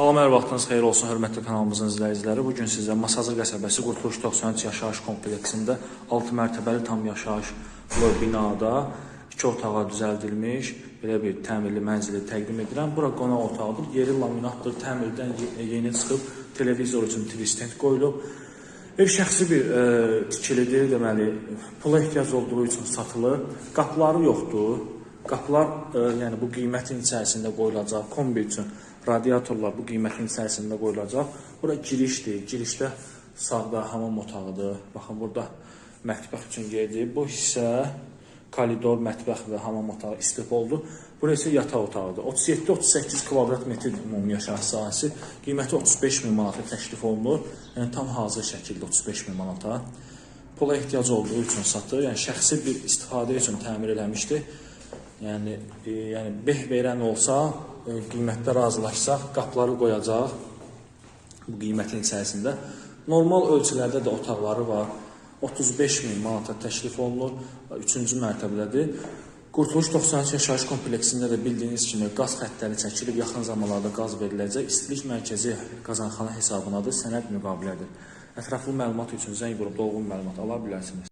Salam, hər vaxtınız xeyir olsun, hörmətli kanalımızın izləyiciləri. Bu gün sizə Masazır qəsəbəsi Qurtuluş 93 yaşayış kompleksində 6 mərtəbəli tam yaşayışlı binada 2 otağa düzəldilmiş belə bir təmirli mənzili təqdim edirəm. Bura qonaq otağıdır. Yeri laminatdır, təmirdən ye- yeni çıxıb, televizor üçün TV stand qoyulub. Ev şəxsi bir e, tikilidir, deməli, pula ehtiyac olduğu üçün satılır. Qapıları yoxdur. Qapılar e, yəni bu qiymətin içərisində qoyulacaq. Kombi üçün radiatorlar bu qiymətin içərisində qoyulacaq. Bura girişdir. Girişdə sağda hamam otağıdır. Baxın burada mətbəx üçün yerdir. Bu hissə koridor, mətbəx və hamam otağı istif oldu. Bura isə yataq otağıdır. 37-38 kvadrat metr ümumi yaşayış sahəsi. Qiyməti 35 min manata təklif olunur. Yəni tam hazır şəkildə 35 min manata. Pula ehtiyac olduğu üçün satır. Yəni şəxsi bir istifadə üçün təmir eləmişdi. Yəni e, yəni beh verən olsa, qiymətdə razılaşsaq, qapıları qoyacaq bu qiymətin içərisində. Normal ölçülərdə də otaqları var. 35 min manata təklif olunur. 3-cü mərtəbədədir. Qurtuluş 93 yaşayış kompleksində də bildiyiniz kimi qaz xəttləri çəkilib, yaxın zamanlarda qaz veriləcək. İstilik mərkəzi qazanxana hesabınadır, sənəd müqavilədir. Ətraflı məlumat üçün zəng vurub dolğun məlumat ala bilərsiniz.